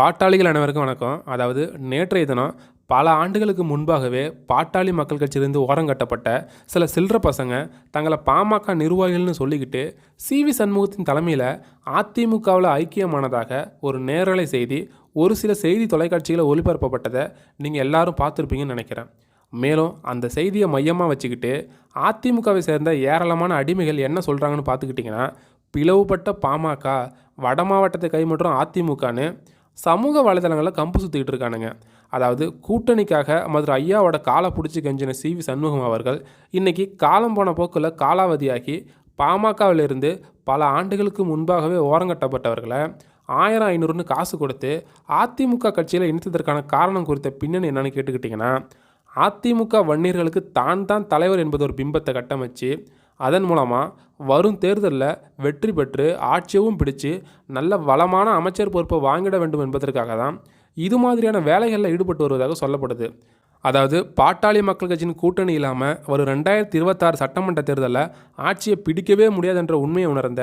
பாட்டாளிகள் அனைவருக்கும் வணக்கம். அதாவது நேற்றைய தினம் பல ஆண்டுகளுக்கு முன்பாகவே பாட்டாளி மக்கள் கட்சியிலிருந்து ஓரங்கட்டப்பட்ட சில சில்லற பசங்க தங்களை பாமக நிர்வாகிகள்னு சொல்லிக்கிட்டு சி வி சண்முகத்தின் தலைமையில் அதிமுகவில் ஐக்கியமானதாக ஒரு நேரலை செய்தி ஒரு சில செய்தி தொலைக்காட்சிகளை ஒளிபரப்பப்பட்டதை நீங்கள் எல்லாரும் பார்த்துருப்பீங்கன்னு நினைக்கிறேன். மேலும் அந்த செய்தியை மையமாக வச்சுக்கிட்டு அதிமுகவை சேர்ந்த ஏராளமான அடிமைகள் என்ன சொல்கிறாங்கன்னு பார்த்துக்கிட்டிங்கன்னா பிளவுபட்ட பாமக வட மாவட்டத்தை கைமற்றும் அதிமுகன்னு சமூக வலைதளங்களில் கம்பு சுற்றிக்கிட்டு இருக்கானுங்க. அதாவது கூட்டணிக்காக மதுரை ஐயாவோட காலை பிடிச்சி கெஞ்சின சி வி சண்முகம் அவர்கள் இன்றைக்கி காலம் போன போக்கில் காலாவதியாகி பாமகவிலிருந்து பல ஆண்டுகளுக்கு முன்பாகவே ஓரங்கட்டப்பட்டவர்களை ஆயிரம் ஐநூறுன்னு காசு கொடுத்து அதிமுக கட்சியில் இணைத்ததற்கான காரணம் குறித்த பின்னணி என்னென்னு கேட்டுக்கிட்டிங்கன்னா அதிமுக வன்னியர்களுக்கு தான் தான் தலைவர் என்பது ஒரு பிம்பத்தை கட்டமைச்சு அதன் மூலமாக வரும் தேர்தலில் வெற்றி பெற்று ஆட்சியவும் பிடிச்சு நல்ல வளமான அமைச்சர் பொறுப்பை வாங்கிட வேண்டும் என்பதற்காக தான் இது மாதிரியான வேலைகளில் ஈடுபட்டு வருவதாக சொல்லப்படுது. அதாவது பாட்டாளி மக்கள் கட்சியின் கூட்டணி இல்லாமல் ஒரு ரெண்டாயிரத்தி இருபத்தாறு சட்டமன்ற தேர்தலில் ஆட்சியை பிடிக்கவே முடியாதென்ற உண்மையை உணர்ந்த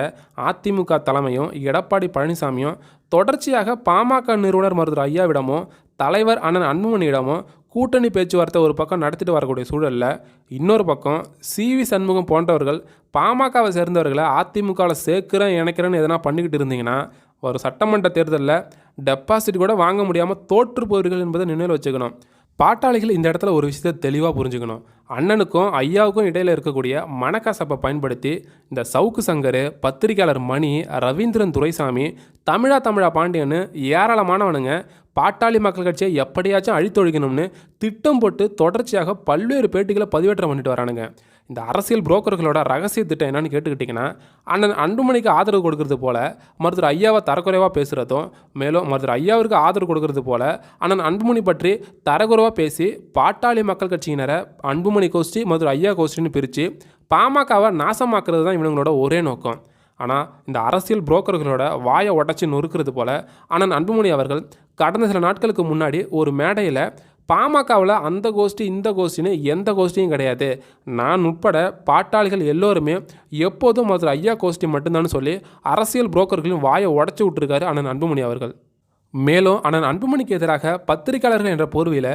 அதிமுக தலைமையும் எடப்பாடி பழனிசாமியும் தொடர்ச்சியாக பாமக நிறுவனர் மருத்துவர் ஐயாவிடமும் தலைவர் அண்ணன் அன்புமணியிடமும் கூட்டணி பேச்சுவார்த்தை ஒரு பக்கம் நடத்திட்டு வரக்கூடிய சூழலில் இன்னொரு பக்கம் சிவி சண்முகம் போன்றவர்கள் பாமகவை சேர்ந்தவர்களை அதிமுகவில் சேர்க்கிறேன் இணைக்கிறேன்னு எதனா பண்ணிக்கிட்டு இருந்தீங்கன்னா ஒரு சட்டமன்ற தேர்தலில் டெபாசிட் கூட வாங்க முடியாமல் தோற்று போவீர்கள் என்பதை நினைவில் வச்சுக்கணும். பாட்டாளிகள் இந்த இடத்துல ஒரு விஷயத்தை தெளிவாக புரிஞ்சுக்கணும். அண்ணனுக்கும் ஐயாவுக்கும் இடையில் இருக்கக்கூடிய மனக்கசப்பை பயன்படுத்தி இந்த சவுக்கு சங்கர் பத்திரிகையாளர் மணி ரவீந்திரன் துரைசாமி தமிழா தமிழா பாண்டியன்னு ஏராளமானவனுங்க பாட்டாளி மக்கள் கட்சியை எப்படியாச்சும் அழித்தொழிக்கணும்னு திட்டம் போட்டு தொடர்ச்சியாக பல்வேறு பேட்டிகளை பதிவேற்றம் பண்ணிட்டு வரானுங்க. இந்த அரசியல் புரோக்கர்களோட ரகசிய திட்டம் என்னன்னு கேட்டுக்கிட்டிங்கன்னா அண்ணன் அன்புமணிக்கு ஆதரவு கொடுக்கறது போல மருத்துவர் ஐயாவை தரக்குறைவாக பேசுகிறதும் மேலும் மருத்துவர் ஐயாவிற்கு ஆதரவு கொடுக்கறது போல அண்ணன் அன்புமணி பற்றி தரக்குறைவாக பேசி பாட்டாளி மக்கள் கட்சியினரை அன்புமணி கோஷ்டி மருத்துவர் ஐயா கோஷ்டின்னு பிரித்து பாமகவை நாசமாக்குறது தான் இவங்களோட ஒரே நோக்கம். ஆனால் இந்த அரசியல் புரோக்கர்களோட வாயை உடச்சி நொறுக்கிறது போல் ஆனால் அன்புமணி அவர்கள் கடந்த சில நாட்களுக்கு முன்னாடி ஒரு மேடையில் பாமகவில் அந்த கோஷ்டி இந்த கோஷ்டின்னு எந்த கோஷ்டியும் கிடையாது. நான் உட்பட பாட்டாளிகள் எல்லோருமே எப்போதும் மதுரை ஐயா கோஷ்டி மட்டும்தான் சொல்லி அரசியல் புரோக்கர்களையும் வாயை உடச்சி விட்டுருக்காரு அண்ணன் அன்புமணி அவர்கள். மேலும் அண்ணன் அன்புமணிக்கு எதிராக பத்திரிகையாளர்கள் என்ற போர்வையில்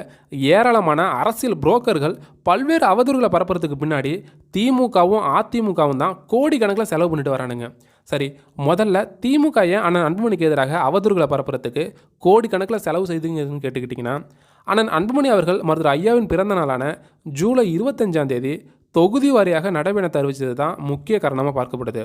ஏராளமான அரசியல் புரோக்கர்கள் பல்வேறு அவதூறுகளை பரப்புறதுக்கு பின்னாடி திமுகவும் அதிமுகவும் தான் கோடிக்கணக்கில் செலவு பண்ணிட்டு வரானுங்க. சரி முதல்ல திமுக ஏன் அண்ணன் அன்புமணிக்கு எதிராக அவதூறுகளை பரப்புறதுக்கு கோடிக்கணக்கில் செலவு செய்துங்கன்னு கேட்டுக்கிட்டிங்கன்னா அண்ணன் அன்புமணி அவர்கள் மருத்துவர் ஐயாவின் பிறந்த நாளான ஜூலை இருபத்தஞ்சாம் தேதி தொகுதி வாரியாக நடைபயணத்தை அறிவித்தது தான் முக்கிய காரணமாக பார்க்கப்படுது.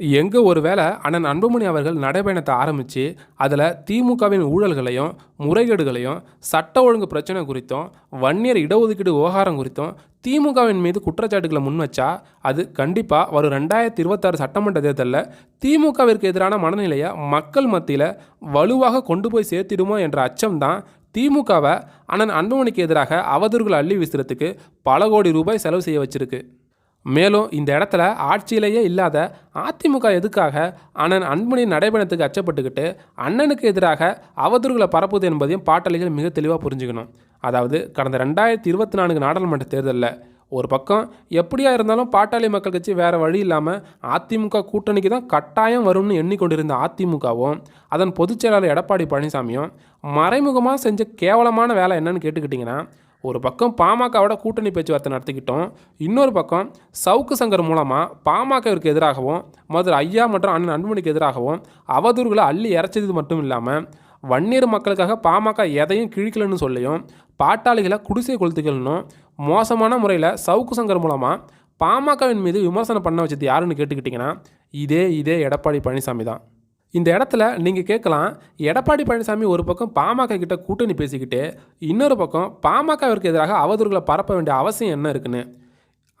எங்கே ஒரு வேளை அண்ணன் அன்புமணி அவர்கள் நடைபயணத்தை ஆரம்பித்து அதில் திமுகவின் ஊழல்களையும் முறைகேடுகளையும் சட்ட ஒழுங்கு பிரச்சனை குறித்தும் வன்னியர் இடஒதுக்கீடு விவகாரம் குறித்தும் திமுகவின் மீது குற்றச்சாட்டுகளை முன்வச்சா அது கண்டிப்பாக வரும் ரெண்டாயிரத்தி இருபத்தாறு சட்டமன்ற தேர்தலில் திமுகவிற்கு எதிரான மனநிலையை மக்கள் மத்தியில் வலுவாக கொண்டு போய் சேர்த்திடுமோ என்ற அச்சம்தான் திமுகவை அண்ணன் அன்புமணிக்கு எதிராக அவதூறுகள் அள்ளி வீசுறதுக்கு பல கோடி ரூபாய் செலவு செய்ய வச்சிருக்கு. மேலும் இந்த இடத்துல ஆட்சியிலேயே இல்லாத அதிமுக எதுக்காக அண்ணன் அன்புமணி நடைபயணத்துக்கு அச்சப்பட்டுக்கிட்டு அண்ணனுக்கு எதிராக அவதூறுகளை பரப்புது என்பதையும் பாட்டாளிகள் மிக தெளிவாக புரிஞ்சுக்கணும். அதாவது கடந்த ரெண்டாயிரத்தி இருபத்தி நான்கு நாடாளுமன்ற தேர்தலில் ஒரு பக்கம் எப்படியா இருந்தாலும் பாட்டாளி மக்கள் கட்சி வேறு வழி இல்லாமல் அதிமுக கூட்டணிக்கு தான் கட்டாயம் வரும்னு எண்ணிக்கொண்டிருந்த அதிமுகவும் அதன் பொதுச்செயலாளர் எடப்பாடி பழனிசாமியும் மறைமுகமாக செஞ்ச கேவலமான வேலை என்னன்னு கேட்டுக்கிட்டிங்கன்னா ஒரு பக்கம் பாமகவோட கூட்டணி பேச்சுவார்த்தை நடத்திக்கிட்டோம் இன்னொரு பக்கம் சவுக்கு சங்கர் மூலமாக பாமகவிற்கு எதிராகவும் மதுரை ஐயா மற்றும் அண்ணன் அன்புமணிக்கு எதிராகவும் அவதூறுகளை அள்ளி இறைச்சது மட்டும் இல்லாமல் வன்னியர் மக்களுக்காக பாமக எதையும் கிழிக்கலன்னு சொல்லியும் பாட்டாளிகளை குடிசை கொளுத்துக்கள்னும் மோசமான முறையில் சவுக்கு சங்கர் மூலமாக பாமகவின் மீது விமர்சனம் பண்ண வச்சது யாருன்னு கேட்டுக்கிட்டிங்கன்னா இதே இதே எடப்பாடி பழனிசாமி தான். இந்த இடத்துல நீங்கள் கேட்கலாம் எடப்பாடி பழனிசாமி ஒரு பக்கம் பாமக கிட்ட கூட்டணி பேசிக்கிட்டு இன்னொரு பக்கம் பாமகவிற்கு எதிராக அவதூறுகளை பரப்ப வேண்டிய அவசியம் என்ன இருக்குன்னு?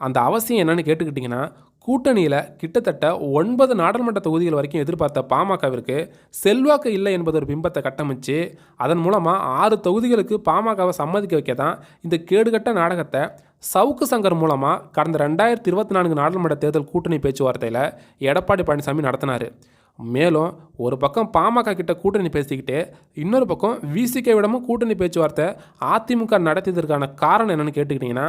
அந்த அவசியம் என்னன்னு கேட்டுக்கிட்டிங்கன்னா கூட்டணியில் கிட்டத்தட்ட ஒன்பது நாடாளுமன்ற தொகுதிகள் வரைக்கும் எதிர்பார்த்த பாமகவிற்கு செல்வாக்கு இல்லை என்பது ஒரு பிம்பத்தை கட்டமைச்சு அதன் மூலமாக ஆறு தொகுதிகளுக்கு பாமகவை சம்மதிக்க வைக்க தான் இந்த கேடுகட்ட நாடகத்தை சவுக்கு சங்கர் மூலமாக கடந்த ரெண்டாயிரத்தி இருபத்தி நான்கு நாடாளுமன்ற தேர்தல் கூட்டணி பேச்சுவார்த்தையில் எடப்பாடி பழனிசாமி நடத்தினார். மேலும் ஒரு பக்கம் பாமக கிட்ட கூட்டணி பேசிக்கிட்டு இன்னொரு பக்கம் விசிகே விடமும் கூட்டணி பேச்சுவார்த்தை அதிமுக நடத்தியதற்கான காரணம் என்னென்னு கேட்டுக்கிட்டிங்கன்னா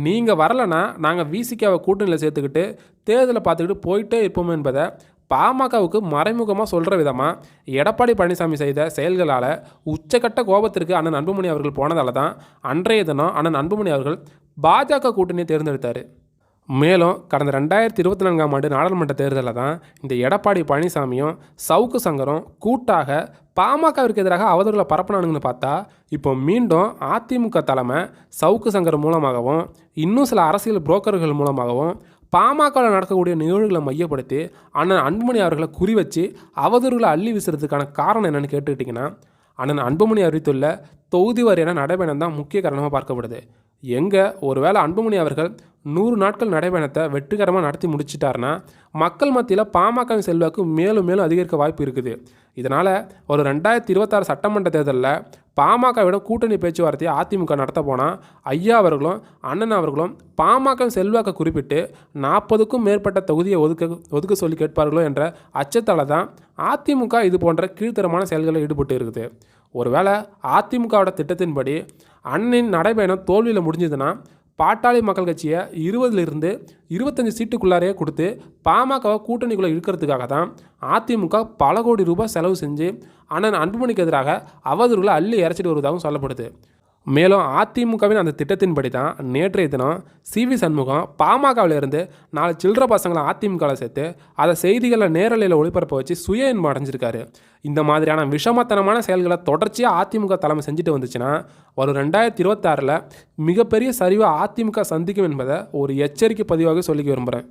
நீங்கள் வரலைன்னா நாங்கள் விசிகேவை கூட்டணியில் சேர்த்துக்கிட்டு தேர்தலை பார்த்துக்கிட்டு போயிட்டே இருப்போம் என்பதை பாமகவுக்கு மறைமுகமாக சொல்கிற விதமாக எடப்பாடி பழனிசாமி செய்த செயல்களால் உச்சக்கட்ட கோபத்திற்கு அண்ணன் அன்புமணி அவர்கள் போனதால தான் அன்றைய தினம் அண்ணன் அன்புமணி அவர்கள் பாஜக கூட்டணியை தேர்ந்தெடுத்தார். மேலும் கடந்த ரெண்டாயிரத்தி இருபத்தி நான்காம் ஆண்டு நாடாளுமன்ற தேர்தலில் தான் இந்த எடப்பாடி பழனிசாமியும் சவுக்கு சங்கரும் கூட்டாக பாமகவிற்கு எதிராக அவதூறுகளை பரப்பினானுங்கன்னு பார்த்தா இப்போ மீண்டும் அதிமுக தலைமை சவுக்கு சங்கர் மூலமாகவும் இன்னும் சில அரசியல் புரோக்கர்கள் மூலமாகவும் பாமகவில் நடக்கக்கூடிய நிகழ்வுகளை மையப்படுத்தி அண்ணன் அன்புமணி அவர்களை குறி வச்சு அவதூறுகளை அள்ளி வீசுறதுக்கான காரணம் என்னன்னு கேட்டுக்கிட்டிங்கன்னா அண்ணன் அன்புமணி அறிவித்துள்ள தொகுதி வாரியான நடைபயணம் தான் முக்கிய காரணமாக பார்க்கப்படுது. எங்கே ஒருவேளை அன்புமணி அவர்கள் நூறு நாட்கள் நடைபயணத்தை வெற்றிகரமாக நடத்தி முடிச்சிட்டாருன்னா மக்கள் மத்தியில் பாமகவின் செல்வாக்கு மேலும் மேலும் அதிகரிக்க வாய்ப்பு இருக்குது. இதனால் ஒரு ரெண்டாயிரத்தி இருபத்தாறு சட்டமன்ற தேர்தலில் பாமகவிட கூட்டணி பேச்சுவார்த்தையை அதிமுக நடத்த போனால் ஐயா அவர்களும் அண்ணன் அவர்களும் பாமகவின் செல்வாக்கை குறிப்பிட்டு நாற்பதுக்கும் மேற்பட்ட தொகுதியை ஒதுக்க ஒதுக்க சொல்லி கேட்பார்களோ என்ற அச்சத்தால் தான் அதிமுக இது போன்ற கீழ்த்தரமான செயல்களில் ஈடுபட்டு இருக்குது. ஒருவேளை அதிமுகவோட திட்டத்தின்படி அண்ணனின் நடைபயணம் தோல்வியில் முடிஞ்சதுன்னா பாட்டாளி மக்கள் கட்சியை இருபதுலேருந்து இருபத்தஞ்சி சீட்டுக்குள்ளாரையே கொடுத்து பாமகவை கூட்டணிக்குள்ளே இழுக்கிறதுக்காக தான் அதிமுக பல கோடி ரூபாய் செலவு செஞ்சு அண்ணன் அன்புமணிக்கு எதிராக அவதூறுகளை அள்ளி இறச்சிட்டு வருவதாகவும் சொல்லப்படுது. மேலும் அதிமுகவின் அந்த திட்டத்தின்படி தான் நேற்றைய தினம் சிவி சண்முகம் பாமகவிலிருந்து நாலு சில்லற பசங்களை அதிமுகவில் சேர்த்து அதை செய்திகளில் நேரலையில் ஒளிபரப்ப வச்சு சுய இன்பம் அடைஞ்சிருக்காரு. இந்த மாதிரியான விஷமத்தனமான செயல்களை தொடர்ச்சியாக அதிமுக தலைமை செஞ்சுட்டு வந்துச்சுன்னா ஒரு ரெண்டாயிரத்தி இருபத்தாறில் மிகப்பெரிய சரிவை அதிமுக சந்திக்கும் என்பதை ஒரு எச்சரிக்கை பதிவாக சொல்லிக்க விரும்புகிறேன்